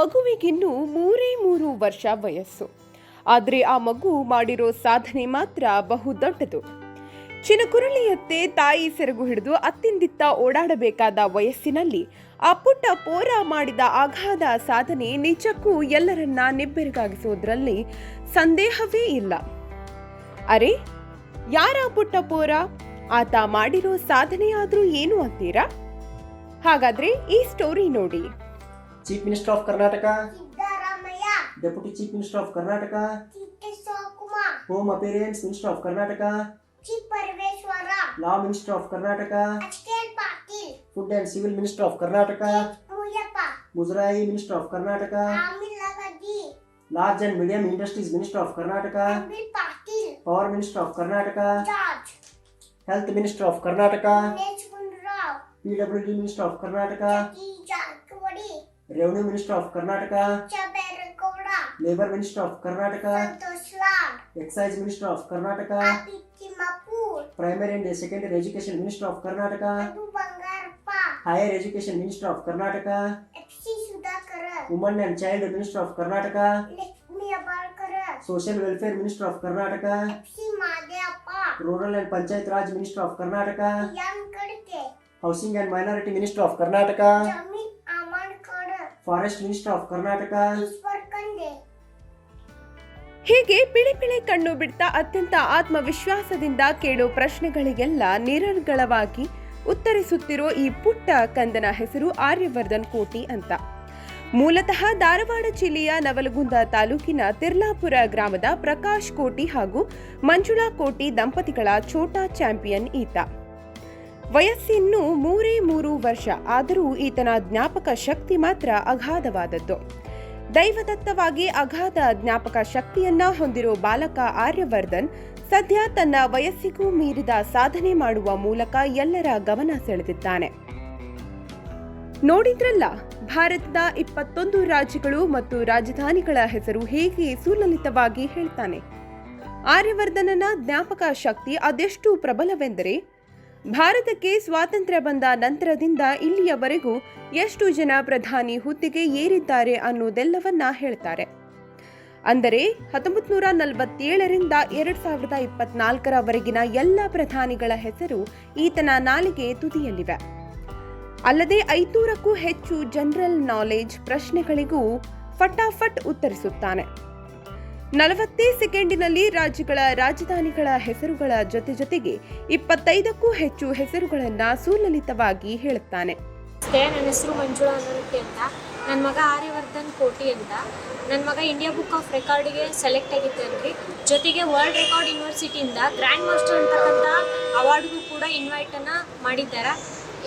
ಮಗುವಿಗಿನ್ನೂ ಮೂರೇ ಮೂರು ವರ್ಷ ವಯಸ್ಸು ಆದರೆ ಆ ಮಗು ಮಾಡಿರೋ ಸಾಧನೆ ಮಾತ್ರ ಬಹುದೊಡ್ಡದು ಚಿನಕುರಳಿಯತ್ತೆ ತಾಯಿ ಸೆರಗು ಹಿಡಿದು ಅತ್ತಿಂದಿತ್ತ ಓಡಾಡಬೇಕಾದ ವಯಸ್ಸಿನಲ್ಲಿ ಆ ಪುಟ್ಟ ಪೋರ ಮಾಡಿದ ಅಗಾಧ ಸಾಧನೆ ನಿಜಕ್ಕೂ ಎಲ್ಲರನ್ನ ನಿಬ್ಬೆರಗಾಗಿಸೋದ್ರಲ್ಲಿ ಸಂದೇಹವೇ ಇಲ್ಲ ಅರೆ ಯಾರ ಪುಟ್ಟ ಪೋರ ಆತ ಮಾಡಿರೋ ಸಾಧನೆಯಾದರೂ ಏನು ಅಂತೀರಾ ಹಾಗಾದ್ರೆ ಈ ಸ್ಟೋರಿ ನೋಡಿ Chief Minister of Karnataka, Siddaramaiah. Deputy Chief Minister of Karnataka, Kumar. Home Appearance Minister of Karnataka, Chief Parveshwara. Law Minister of Karnataka, Ashkel Patil. Food and Civil Minister of Karnataka, Muzrai Minister of Karnataka, Large and Medium Industries Minister of Karnataka, Power Minister of Karnataka, George. Health Minister of Karnataka, PWD Minister of Karnataka. Revenue Minister of Karnataka, Labour Minister of Karnataka, Excise Minister of Karnataka, Primary and Secondary Education Minister of Karnataka, Higher Education Minister of Karnataka, Women and Child Minister of Karnataka, Social Welfare Minister of Karnataka, Rural and Panchayat Raj Minister of Karnataka, Housing and Minority Minister of Karnataka. Forest minister of Karnataka ಹೀಗೆ ಪಿಳಿ ಕಣ್ಣು ಬಿಡ್ತಾ ಅತ್ಯಂತ ಆತ್ಮವಿಶ್ವಾಸದಿಂದ ಕೇಳೋ ಪ್ರಶ್ನೆಗಳಿಗೆಲ್ಲ ನಿರರ್ಗಳವಾಗಿ ಉತ್ತರಿಸುತ್ತಿರೋ ಈ ಪುಟ್ಟ ಕಂದನ ಹೆಸರು ಆರ್ಯವರ್ಧನ್ ಕೋಟಿ ಅಂತ ಮೂಲತಃ ಧಾರವಾಡ ಜಿಲ್ಲೆಯ ನವಲಗುಂದ ತಾಲೂಕಿನ ತಿರ್ಲಾಪುರ ಗ್ರಾಮದ ಪ್ರಕಾಶ್ ಕೋಟಿ ಹಾಗೂ ಮಂಜುಳಾ ಕೋಟಿ ದಂಪತಿಗಳ ಛೋಟಾ ಚಾಂಪಿಯನ್ ಈತ ವಯಸ್ಸಿನ್ನು ಮೂರೇ ಮೂರು ವರ್ಷ ಆದರೂ ಈತನ ಜ್ಞಾಪಕ ಶಕ್ತಿ ಮಾತ್ರ ಅಗಾಧವಾದದ್ದು ದೈವದತ್ತವಾಗಿ ಅಗಾಧ ಜ್ಞಾಪಕ ಶಕ್ತಿಯನ್ನ ಹೊಂದಿರೋ ಬಾಲಕ ಆರ್ಯವರ್ಧನ್ ಸದ್ಯ ತನ್ನ ವಯಸ್ಸಿಗೂ ಮೀರಿದ ಸಾಧನೆ ಮಾಡುವ ಮೂಲಕ ಎಲ್ಲರ ಗಮನ ಸೆಳೆದಿದ್ದಾನೆ ನೋಡಿದ್ರಲ್ಲ ಭಾರತದ ಇಪ್ಪತ್ತೊಂದು ರಾಜ್ಯಗಳು ಮತ್ತು ರಾಜಧಾನಿಗಳ ಹೆಸರು ಹೇಗೆ ಸುಲಲಿತವಾಗಿ ಹೇಳ್ತಾನೆ ಆರ್ಯವರ್ಧನನ ಜ್ಞಾಪಕ ಶಕ್ತಿ ಅದೆಷ್ಟು ಪ್ರಬಲವೆಂದರೆ ಭಾರತಕ್ಕೆ ಸ್ವಾತಂತ್ರ್ಯ ಬಂದ ನಂತರದಿಂದ ಇಲ್ಲಿಯವರೆಗೂ ಎಷ್ಟು ಜನ ಪ್ರಧಾನಿ ಹುದ್ದೆಗೆ ಏರಿದ್ದಾರೆ ಅನ್ನೋದೆಲ್ಲವನ್ನ ಹೇಳ್ತಾರೆ ಅಂದರೆ ಹತ್ತೊಂಬತ್ತು ನೂರ ನಲವತ್ತೇಳರಿಂದ ಎರಡು ಸಾವಿರದ ಇಪ್ಪತ್ನಾಲ್ಕರವರೆಗಿನ ಎಲ್ಲ ಪ್ರಧಾನಿಗಳ ಹೆಸರು ಈತನ ನಾಲಿಗೆ ತುದಿಯಲ್ಲಿವೆ ಅಲ್ಲದೆ ಐದುನೂರಕ್ಕೂ ಹೆಚ್ಚು ಜನರಲ್ ನಾಲೆಜ್ ಪ್ರಶ್ನೆಗಳಿಗೂ ಫಟಾಫಟ್ ಉತ್ತರಿಸುತ್ತಾನೆ ನಲವತ್ತೇ ಸೆಕೆಂಡಿನಲ್ಲಿ ರಾಜ್ಯಗಳ ರಾಜಧಾನಿಗಳ ಹೆಸರುಗಳ ಜೊತೆ ಜೊತೆಗೆ ಇಪ್ಪತ್ತೈದಕ್ಕೂ ಹೆಚ್ಚು ಹೆಸರುಗಳನ್ನು ಸುಲಲಿತವಾಗಿ ಹೇಳುತ್ತಾನೆ ನನ್ನ ಹೆಸರು ಮಂಜುಳಾ ಅನೋಟಿ ಅಂತ ನನ್ನ ಮಗ ಆರ್ಯವರ್ಧನ್ ಕೋಟಿ ಅಂತ ನನ್ನ ಮಗ ಇಂಡಿಯಾ ಬುಕ್ ಆಫ್ ರೆಕಾರ್ಡಿಗೆ ಸೆಲೆಕ್ಟ್ ಆಗಿದ್ದಾನೆ ಜೊತೆಗೆ ವರ್ಲ್ಡ್ ರೆಕಾರ್ಡ್ ಯೂನಿವರ್ಸಿಟಿಯಿಂದ ಗ್ರ್ಯಾಂಡ್ ಮಾಸ್ಟರ್ ಅಂತಕ್ಕಂಥ ಅವಾರ್ಡ್ಗೂ ಕೂಡ ಇನ್ವೈಟನ್ನು ಮಾಡಿದ್ದಾರೆ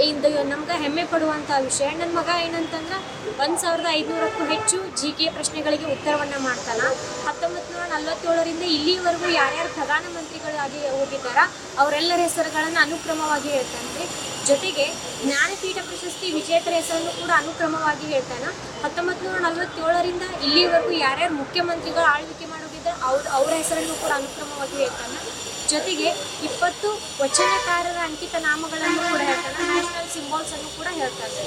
ಇದು ನಮ್ಗೆ ಹೆಮ್ಮೆ ಪಡುವಂಥ ವಿಷಯ ನನ್ನ ಮಗ ಏನಂತಂದ್ರೆ ಒಂದು ಸಾವಿರದ ಐದುನೂರಕ್ಕೂ ಹೆಚ್ಚು ಜಿ ಕೆ ಪ್ರಶ್ನೆಗಳಿಗೆ ಉತ್ತರವನ್ನು ಮಾಡ್ತಾನೆ ಹತ್ತೊಂಬತ್ತು ನೂರ ನಲ್ವತ್ತೇಳರಿಂದ ಇಲ್ಲಿವರೆಗೂ ಯಾರ್ಯಾರು ಪ್ರಧಾನಮಂತ್ರಿಗಳಾಗಿ ಹೋಗಿದ್ದಾರ ಅವರೆಲ್ಲರ ಹೆಸರುಗಳನ್ನು ಅನುಕ್ರಮವಾಗಿ ಹೇಳ್ತಾನೆ ಜೊತೆಗೆ ಜ್ಞಾನಪೀಠ ಪ್ರಶಸ್ತಿ ವಿಜೇತರ ಹೆಸರನ್ನು ಕೂಡ ಅನುಕ್ರಮವಾಗಿ ಹೇಳ್ತಾನೆ ಹತ್ತೊಂಬತ್ತು ನೂರ ನಲವತ್ತೇಳರಿಂದ ಇಲ್ಲಿವರೆಗೂ ಯಾರ್ಯಾರು ಮುಖ್ಯಮಂತ್ರಿಗಳು ಆಳ್ವಿಕೆ ಮಾಡೋಗಿದ್ದಾರೆ ಅವ್ರ ಅವರ ಹೆಸರನ್ನು ಕೂಡ ಅನುಕ್ರಮವಾಗಿ ಹೇಳ್ತಾನೆ ಜೊತೆಗೆ ಇಪ್ಪತ್ತು ವಚನಕಾರರ ಅಂಕಿತ ನಾಮಗಳನ್ನು ಕೂಡ ಹೇಳ್ತಾನೆ ನ್ಯಾಷನಲ್ ಸಿಂಬಾಲ್ಸ್ ಅನ್ನು ಕೂಡ ಹೇಳ್ತಾನೆ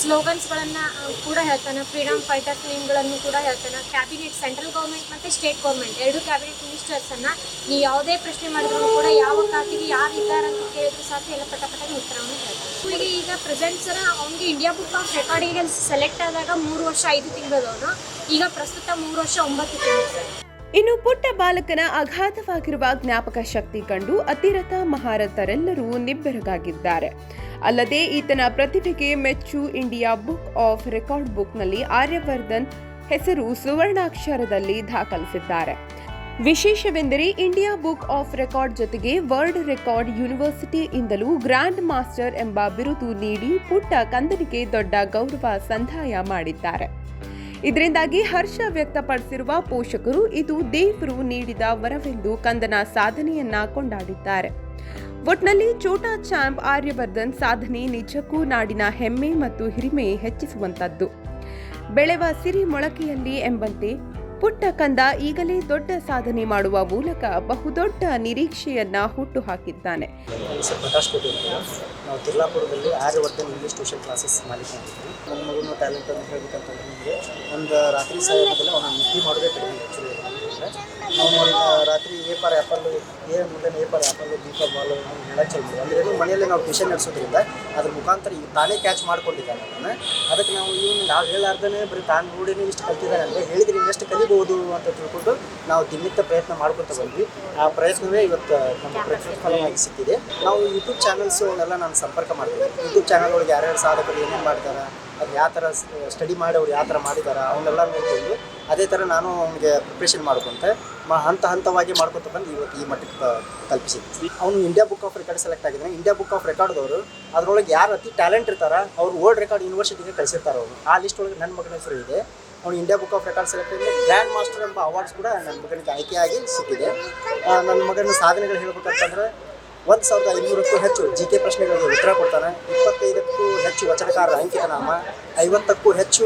ಸ್ಲೋಗನ್ಸ್ಗಳನ್ನು ಕೂಡ ಹೇಳ್ತಾನೆ ಫ್ರೀಡಮ್ ಫೈಟರ್ ಕ್ಲೀಮ್ಗಳನ್ನು ಕೂಡ ಹೇಳ್ತಾನೆ ಕ್ಯಾಬಿನೆಟ್ ಸೆಂಟ್ರಲ್ ಗೌರ್ಮೆಂಟ್ ಮತ್ತು ಸ್ಟೇಟ್ ಗೌರ್ಮೆಂಟ್ ಎರಡು ಕ್ಯಾಬಿನೆಟ್ ಮಿನಿಸ್ಟರ್ಸನ್ನು ನೀವು ಯಾವುದೇ ಪ್ರಶ್ನೆ ಮಾಡಿದ್ರು ಕೂಡ ಯಾವ ಖಾತೆಗೆ ಯಾರು ಇದ್ದಾರೆ ಅಂತ ಕೇಳಿದ್ರು ಸಾಕು ಎಲ್ಲ ಪಟ ಪಟಾಗಿ ಉತ್ತರವನ್ನು ಹೇಳ್ತಾರೆ ಈಗ ಪ್ರೆಸೆಂಟ್ ಸರ ಅವ್ನಿಗೆ ಇಂಡಿಯಾ ಬುಕ್ ಆಫ್ ರೆಕಾರ್ಡಿಗೆ ಸೆಲೆಕ್ಟ್ ಆದಾಗ ಮೂರು ವರ್ಷ ಐದು ತಿಂಗಳವನು ಈಗ ಪ್ರಸ್ತುತ ಮೂರು ವರ್ಷ ಒಂಬತ್ತು ತಿಂಗಳು ಸರ್ ಇನ್ನು ಪುಟ್ಟ ಬಾಲಕನ ಅಗಾಧವಾಗಿರುವ ಜ್ಞಾಪಕ ಶಕ್ತಿ ಕಂಡು ಅತಿರಥ ಮಹಾರಥರೆಲ್ಲರೂ ನಿಬ್ಬೆರಗಾಗಿದ್ದಾರೆ ಅಲ್ಲದೆ ಈತನ ಪ್ರತಿಭೆಗೆ ಮೆಚ್ಚು ಇಂಡಿಯಾ ಬುಕ್ ಆಫ್ ರೆಕಾರ್ಡ್ ಬುಕ್ನಲ್ಲಿ ಆರ್ಯವರ್ಧನ್ ಹೆಸರು ಸುವರ್ಣಾಕ್ಷರದಲ್ಲಿ ದಾಖಲಿಸಿದ್ದಾರೆ ವಿಶೇಷವೆಂದರೆ ಇಂಡಿಯಾ ಬುಕ್ ಆಫ್ ರೆಕಾರ್ಡ್ ಜೊತೆಗೆ ವರ್ಲ್ಡ್ ರೆಕಾರ್ಡ್ ಯೂನಿವರ್ಸಿಟಿಯಿಂದಲೂ ಗ್ರ್ಯಾಂಡ್ ಮಾಸ್ಟರ್ ಎಂಬ ಬಿರುದು ನೀಡಿ ಪುಟ್ಟ ಕಂದನಿಗೆ ದೊಡ್ಡ ಗೌರವ ಸಂದಾಯ ಮಾಡಿದ್ದಾರೆ ಇದರಿಂದಾಗಿ ಹರ್ಷ ವ್ಯಕ್ತಪಡಿಸಿರುವ ಪೋಷಕರು ಇದು ದೇವರು ನೀಡಿದ ವರವೆಂದು ಕಂದನ ಸಾಧನೆಯನ್ನ ಕೊಂಡಾಡಿದ್ದಾರೆ ಒಟ್ನಲ್ಲಿ ಚೋಟಾ ಚಾಂಪ್ ಆರ್ಯವರ್ಧನ್ ಸಾಧನೆ ನಿಜಕ್ಕೂ ನಾಡಿನ ಹೆಮ್ಮೆ ಮತ್ತು ಹಿರಿಮೆ ಹೆಚ್ಚಿಸುವಂತದ್ದು ಬೆಳೆವ ಸಿರಿ ಮೊಳಕೆಯಲ್ಲಿ ಎಂಬಂತೆ ಪುಟ್ಟ ಕಂದ ಈಗಲೇ ದೊಡ್ಡ ಸಾಧನೆ ಮಾಡುವ ಮೂಲಕ ಬಹುದೊಡ್ಡ ನಿರೀಕ್ಷೆಯನ್ನ ಹುಟ್ಟು ಹಾಕಿದ್ದಾನೆ ನಾವು ತಿರ್ಲಾಪುರದಲ್ಲಿ ಆರ್ಯವರ್ಧನ್ ಇಂಗ್ಲೀಷ್ ಟ್ಯೂಷನ್ ಕ್ಲಾಸಸ್ ಮಾಲೀಕ ನನ್ನ ಮಗನ ಟ್ಯಾಲೆಂಟ್ ಅಂತ ಹೇಳ್ಬೇಕಂತಂದ್ರೆ ನಮಗೆ ಒಂದು ರಾತ್ರಿ ಸಮಯದಲ್ಲಿ ಅವನ ನಿದ್ದೆ ಮಾಡೋದೇ ಕಡಿಮೆ ಆ್ಯಕ್ಚುಲಿ ನಾವು ರಾತ್ರಿ ಏಪಾರ ಆ್ಯಪಲ್ಲು ಎ ಮುಂದೆ A for apple B ball ball ಹೇಳಕ್ಕೆ ಅಂದರೆ ಮನೆಯಲ್ಲಿ ನಾವು ಟ್ಯೂಷನ್ ನಡೆಸೋದ್ರಿಂದ ಅದ್ರ ಮುಖಾಂತರ ಈಗ ತಾನೇ ಕ್ಯಾಚ್ ಮಾಡ್ಕೊಂಡಿದ್ದಾನೆ ಅದನ್ನು ಅದಕ್ಕೆ ನಾವು ಇವನು ನಾವು ಹೇಳಾರ್ದೇ ಬರೀ ತಾನು ನೋಡಿನೇ ಇಷ್ಟು ಕಲ್ತಿದ್ದಾನೆ ಅಂದರೆ ಹೇಳಿದ್ರೆ ಇನ್ನೆಷ್ಟು ಕಲಿಬಹುದು ಅಂತ ತಿಳ್ಕೊಂಡು ನಾವು ದಿನನಿತ್ಯ ಪ್ರಯತ್ನ ಮಾಡ್ಕೊತ ಬಂದ್ವಿ ಆ ಪ್ರಯತ್ನವೇ ಇವತ್ತು ನಮ್ಮ ಪ್ರತಿಫಲವಾಗಿ ಸಿಕ್ಕಿದೆ ನಾವು ಯೂಟ್ಯೂಬ್ ಚಾನಲ್ಸ್ ಅವನ್ನೆಲ್ಲ ನಾನು ಸಂಪರ್ಕ ಮಾಡ್ತೀನಿ ಯೂಟ್ಯೂಬ್ ಚಾನಲ್ ಒಳಗೆ ಯಾರ್ಯಾರು ಸಾಧಕರು ಏನೇನು ಮಾಡ್ತಾರೆ ಅದು ಯಾವ ಥರ ಸ್ಟಡಿ ಮಾಡಿ ಅವ್ರು ಯಾವ ಥರ ಮಾಡಿದ್ದಾರೆ ಅವನ್ನೆಲ್ಲ ನೋಡ್ಕೊಂಡು ಅದೇ ಥರ ನಾನು ಅವನಿಗೆ ಪ್ರಿಪ್ರೇಷನ್ ಮಾಡ್ಕೊಂತೆ ಮ ಹಂತ ಹಂತವಾಗಿ ಮಾಡ್ಕೊತ ಬಂದು ಇವತ್ತು ಈ ಮಟ್ಟಕ್ಕೆ ಕಲ್ಪಿಸಿದ್ವಿ ಅವ್ನು India book of record select ಆಗಿದ್ದಾನೆ ಇಂಡಿಯಾ ಬುಕ್ ಆಫ್ ರೆಕಾರ್ಡ್ದವರು ಅದರೊಳಗೆ ಯಾರು ಅತಿ ಟ್ಯಾಲೆಂಟ್ ಇರ್ತಾರೆ ಅವ್ರು ವರ್ಲ್ಡ್ ರೆಕಾರ್ಡ್ ಯೂನಿವರ್ಸಿಟಿಗೆ ಕಳಿಸಿರ್ತಾರೆ ಅವರು ಆ ಲಿಸ್ಟ್ ಒಳಗೆ ನನ್ನ ಮಗನ ಹೆಸರು ಇದೆ ಅವ್ನು India book of record select ಆಗಿದೆ ಗ್ರ್ಯಾಂಡ್ ಮಾಸ್ಟರ್ ಎಂಬ ಅವಾರ್ಡ್ಸ್ ಕೂಡ ನನ್ನ ಮಗನಿಗೆ ಆಯ್ಕೆಯಾಗಿ ಸಿಕ್ಕಿದೆ ನನ್ನ ಮಗನ ಸಾಧನೆಗಳು ಹೇಳ್ಬೇಕಂತಂದ್ರೆ ಒಂದು ಸಾವಿರದ ಐನೂರಕ್ಕೂ ಹೆಚ್ಚು ಜಿ ಕೆ ಪ್ರಶ್ನೆಗಳಿಗೆ ಉತ್ತರ ಕೊಡ್ತಾನೆ ಇಪ್ಪತ್ತೈದು ಹೆಚ್ಚು ವಚನಕಾರರ ಅಂಕಿತನಾಮ ಐವತ್ತಕ್ಕೂ ಹೆಚ್ಚು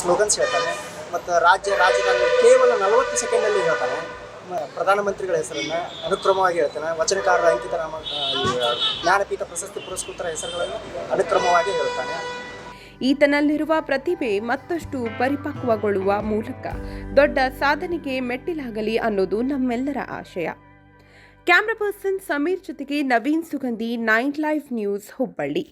ಸ್ಲೋಗನ್ಸ್ ಹೇಳ್ತಾನೆ ಮತ್ತು ರಾಜ್ಯ ರಾಜಧಾನಿ ಕೇವಲ ನಲವತ್ತು ಸೆಕೆಂಡಲ್ಲಿ ಹೇಳ್ತಾನೆ ಪ್ರಧಾನಮಂತ್ರಿಗಳ ಹೆಸರನ್ನು ಅನುಕ್ರಮವಾಗಿ ಹೇಳ್ತಾನೆ ವಚನಕಾರರ ಅಂಕಿತನಾಮ ಜ್ಞಾನಪೀಠ ಪ್ರಶಸ್ತಿ ಪುರಸ್ಕೃತರ ಹೆಸರುಗಳನ್ನು ಅನುಕ್ರಮವಾಗಿ ಹೇಳ್ತಾನೆ ಈತನಲ್ಲಿರುವ ಪ್ರತಿಭೆ ಮತ್ತಷ್ಟು ಪರಿಪಕ್ವಗೊಳ್ಳುವ ಮೂಲಕ ದೊಡ್ಡ ಸಾಧನೆಗೆ ಮೆಟ್ಟಿಲಾಗಲಿ ಅನ್ನೋದು ನಮ್ಮೆಲ್ಲರ ಆಶಯ ಕ್ಯಾಮ್ರಾ ಪರ್ಸನ್ ಸಮೀರ್ ಜೊತೆಗೆ Naveen Sugandhi nine live news Hubballi